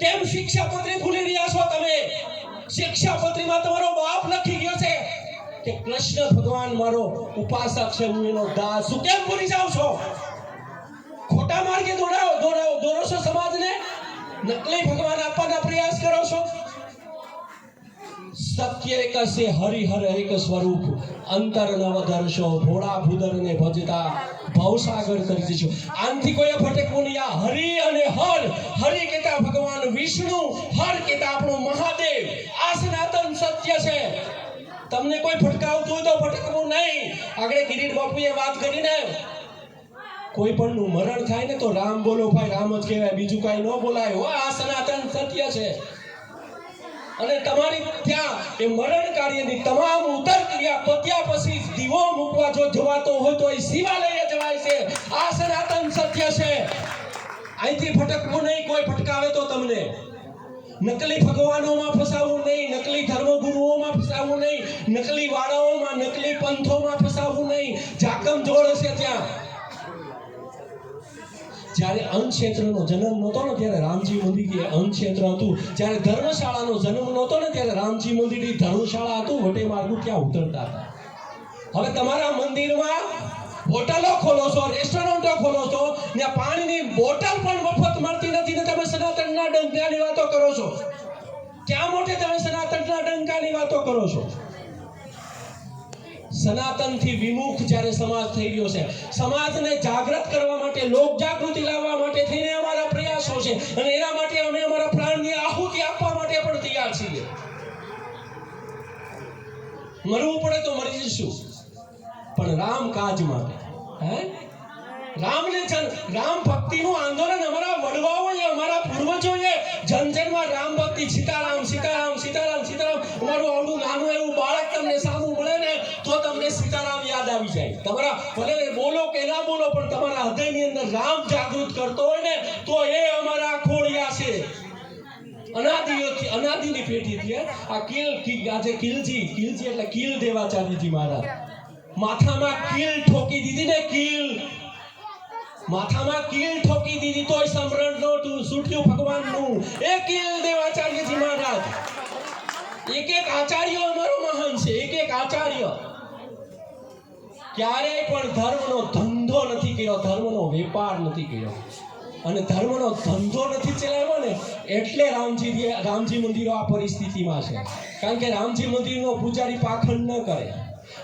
કેમ શિક્ષાપત્રી ભૂલી રહ્યા છો તમે. શિક્ષાપત્રીમાં તમારો બાપ લખી ગયો છે કે કૃષ્ણ ભગવાન મારો ઉપાસક છે, હું એનો દાસ શું કેમ ભૂલી જાવ છો? ખોટા માર્ગે દોડાવો દોડાવો, દોરો છો સમાજને? નકલી ભગવાન આપવાના પ્રયાસ કરો છો? સત્ય એક છે હરિહર એક સ્વરૂપ. અંતર નવ દર્શો ભોળા ભૂદરને ભજતા ભવસાગર કરી દીધો આનથી કોઈ ભટકવું નહીં. આ હરિ અને હર, હરિ કેતા ભગવાન વિષ્ણુ, હર કેતા આપણો મહાદેવ. આ સનાતન સત્ય છે. તમને કોઈ ભટકાવતું હોય તો ભટકવું નહીં. આગળ કિરીટ બાપુએ વાત કરીને, કોઈ પણ નું મરણ થાય ને તો રામ બોલો, ભાઈ રામ જ કહેવાય, બીજું કાંઈ ન બોલાય. હો આ સનાતન સત્ય છે. અને તમારી ત્યાં એ મરણ કાર્યની તમામ ઉત્તર ક્રિયા પત્યા પછી દીવો મૂકવા જો જવાતો હોય તો એ શિવાલય જવાય છે. આ સનાતન સત્ય છે. અહીંથી ભટકવું નહીં, કોઈ ભટકાવે તો તમને. નકલી ભગવાનોમાં ફસાવવું નહીં, નકલી ધર્મગુરુઓમાં ફસાવવું નહીં, નકલી વાળાઓમાં નકલી પંથોમાં ફસાવવું નહીં. જાકમ જોડ હશે ત્યાં. જ્યારે અંગ ક્ષેત્રનો જન્મ નહોતો ને ત્યારે રામજી મંદિર એ અન્ન ક્ષેત્ર હતું. જ્યારે ધર્મશાળાનો જન્મ નહોતો ને ત્યારે રામજી મંદિર ધર્મશાળા હતું. વટે માર્ગુ ક્યાં ઉતરતા હતા? હવે તમારા મંદિરમાં હોટલો ખોલો છો રેસ્ટોરન્ટો ખોલો છો ને પાણીની બોટલ પણ મફત મળતી નથી ને તમે સનાતનના ડંકાની વાતો કરો છો. ક્યાં મોટે તમે સનાતનના ડંકાની વાતો કરો છો? સનાતનથી વિમુખ જ્યારે સમાજ થઈ ગયો છે, સમાજને જાગૃત કરવા માટે લોક જાગૃતિ લાવવા માટે થઈને અમારા પ્રયાસો છે અને એના માટે અમે અમારા પ્રાણની આહુતિ આપવા માટે પણ તૈયાર છીએ. મરવું પડે તો મરી જઈશું. પણ રામ કાજ માટે, હે? રામને જન, રામ ભક્તિનું આંદોલન અમારા વડવાઓએ, અમારા પૂર્વજોએ, જનજનમાં રામ ભક્તિ સીતારામ જાય. તમારા ભલે બોલો કે ના બોલો, પણ તમારા હૃદયની અંદર રામ જાગૃત કરતો હોય ને, તો એ અમારા ખોડિયા છે. અનાદિઓથી અનાદિની પેઢીથી હે. આ કિલ આજે કિલજી કિલજી એટલે કિલ દેવાચાર્યજી મહારાજ. માથામાં કિલ ઠોકી દીધી ને કિલ. માથામાં કિલ ઠોકી દીધી તોય સમરણ નહોતું છૂટ્યું ભગવાનનું. એ કિલ દેવાચાર્યજી મહારાજ. એક એક આચાર્ય અમારો મહાન છે. એક એક આચાર્ય. ક્યારેય પણ ધર્મનો ધંધો નથી કર્યો, ધર્મનો વેપાર નથી કર્યો. અને ધર્મનો ધંધો નથી ચલાવ્યો ને, એટલે રામજી રામજી મંદિરો આ પરિસ્થિતિમાં છે. કારણ કે રામજી મંદિરનો પૂજારી પાખંડ ન કરે.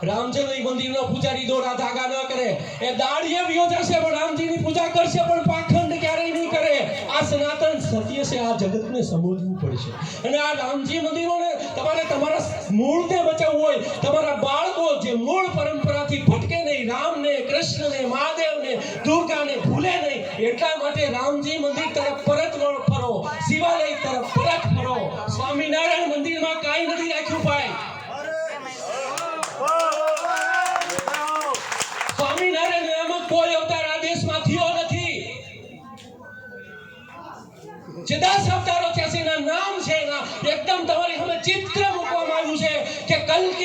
રામજી મંદિરનો પૂજારી દોરા ધાગા ન કરે. એ દાઢીએ યોજાશે પણ રામજીની પૂજા કરશે પણ સત્ય આ જગતને સમજવું પડશે અને આ રામજી મંદિરોને તમારે તમારા મૂળને બચાવવું હોય, તમારા બાળકો જે મૂળ પરંપરાથી ભટકે નહીં, રામને, કૃષ્ણને, મહાદેવને, દુર્ગાને ભૂલે નહીં, એટલા માટે રામજી મંદિર તરફ પરત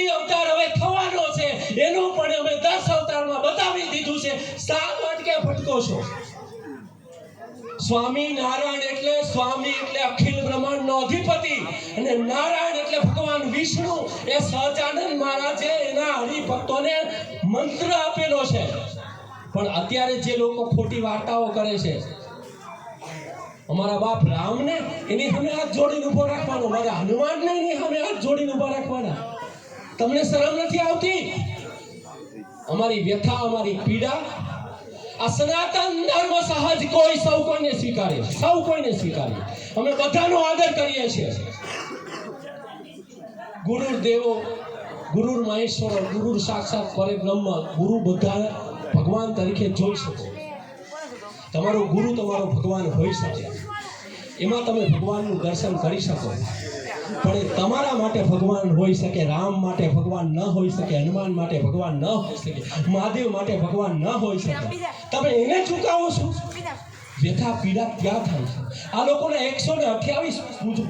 કલ્કી અવતાર હવે થવાનો છે. એનું પણ અમે દસ અવતારમાં બતાવી દીધું છે. સાત વાટકે ફટકો છો. સ્વામી નારાયણ એટલે સ્વામી એટલે અખિલ બ્રહ્માંડનો અધિપતિ અને નારાયણ એટલે ભગવાન વિષ્ણુ. એ સહજાનંદ મહારાજે એના હરિભક્તોને મંત્ર આપેલો છે. પણ અત્યારે જે લોકો ખોટી વાર્તાઓ કરે છે, અમારા બાપ રામને એની સામે હાથ જોડીને ઊભો રાખવાનો, મારા હનુમાનને એની સામે હાથ જોડીને ઊભા રાખવાના. તમને શરમ નથી આવતી? અમારી વ્યથા, અમારી પીડા, આ સનાતન ધર્મ સહજ કોઈ સૌ કોઈને સ્વીકારે સૌ કોઈને સ્વીકારે અમે બધાનો આદર કરીએ છીએ. ગુરુ દેવો ગુરુ મહેશ્વર ગુરુ સાક્ષાત પરબ્રહ્મ, ગુરુ બધા ભગવાન તરીકે જોઈ શકો. તમારો ગુરુ, તમારો ભગવાન હોઈ શકે. એમાં તમે ભગવાનનું દર્શન કરી શકો. પણ એ તમારા માટે ભગવાન હોઈ શકે રામ માટે ભગવાન ન હોઈ શકે હનુમાન માટે ભગવાન ન હોઈ શકે મહાદેવ માટે ભગવાન ન હોઈ શકે. તમે એને ચૂકાવો છો? વ્યથા પીડા ક્યાં થાય છે? આ લોકોને એકસો ને અઠ્યાવીસ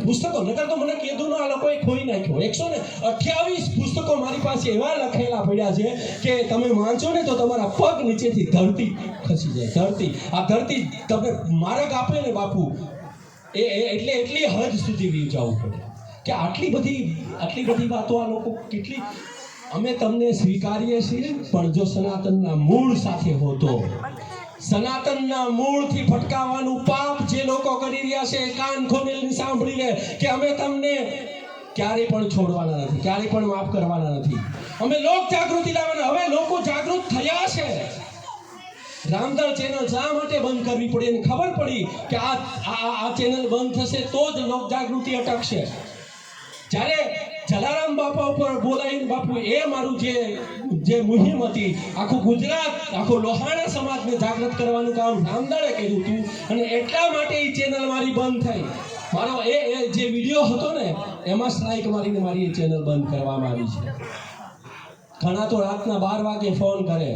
પુસ્તકો નકર તો મને કીધું ને આ લોકોએ ખોઈ નાખ્યો. એકસો ને અઠ્યાવીસ પુસ્તકો મારી પાસે એવા લખેલા પડ્યા છે કે તમે વાંચો ને તો તમારા પગ નીચેથી ધરતી ખસી જાય. ધરતી. આ ધરતી તમને માર્ગ આપે ને બાપુ. એ એ- એટલે એટલી હદ સુધી વી જવું પડે. કે આટલી બધી આટલી બધી વાતો આ લોકો કેટલી, અમે તમને સ્વીકારીએ છીએ, પણ જો સનાતનના મૂળ સાથે હોતો સનાતનના મૂળથી ફટકાવાનું પાપ જે લોકો કરી રહ્યા છે કાન ખોલીને સાંભળી લે કે અમે તમને ક્યારેય પણ છોડવાના નથી ક્યારે પણ માફ કરવાના નથી. અમે લોક જાગૃતિ લાવવાના, હવે લોકો જાગૃત થયા છે. રામદળ ચેનલ શા માટે બંધ કરવી પડી એને ખબર પડી કે આ આ ચેનલ બંધ થશે તો જ લોક જાગૃતિ અટકશે. જ્યારે જલારામ બાપા ઉપર બોલાવીને બાપુ, એ મારું જે જે મુહિમ હતી, આખું ગુજરાત, આખું લોહાણા સમાજને જાગૃત કરવાનું કામ રામદાડે કર્યું હતું અને એટલા માટે એ ચેનલ મારી બંધ થઈ. મારો એ જે વીડિયો હતો ને, એમાં સ્ટ્રાઇક મારીને મારી એ ચેનલ બંધ કરવામાં આવી છે. ઘણા તો રાતના બાર વાગે ફોન કરે,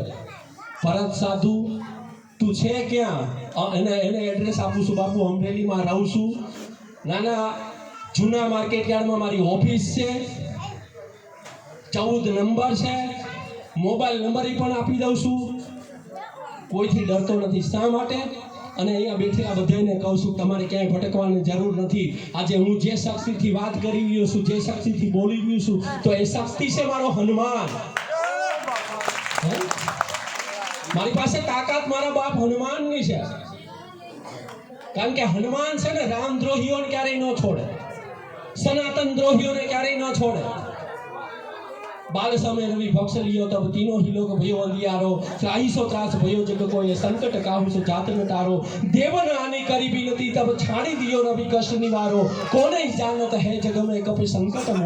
ભરત સાધુ, તું છે ક્યાં? એને એને એડ્રેસ આપું છું બાપુ, અમરેલીમાં રહું છું. નાના જૂના માર્કેટ યાર્ડમાં મારી ઓફિસ છે. ચૌદ નંબર છે. મોબાઈલ નંબર એ પણ આપી દઉં છું. કોઈથી ડરતો નથી. શા માટે? અને અહીંયા બેઠેલા બધાને કહું છું, તમારે ક્યાંય ભટકવાની જરૂર નથી. આજે હું જે શક્તિથી વાત કરી રહ્યો છું, જે શક્તિથી બોલી રહ્યો છું, તો એ શક્તિ છે મારો હનુમાન? મારી પાસે તાકાત મારા બાપ હનુમાનની છે. કારણ કે હનુમાન છે ને રામદ્રોહીઓને ક્યારેય ન છોડે. સનાતન દ્રોહીઓને ક્યારેય ન છોડે. બાલ સામે રવિ ભક્ષ લિયો, તબ તીનો હિ લોક ભયો અંધિયારો. ત્રાહીસો ત્રાસ ભયો જગ કોઈ સંકટ કાહુ સો જાત નટારો દેવન આની કરી બી નથી, તબ છાડી દિયો રવિ કષ્ટ નિવારો કોને જાણત હે જગ મે કપી સંકટ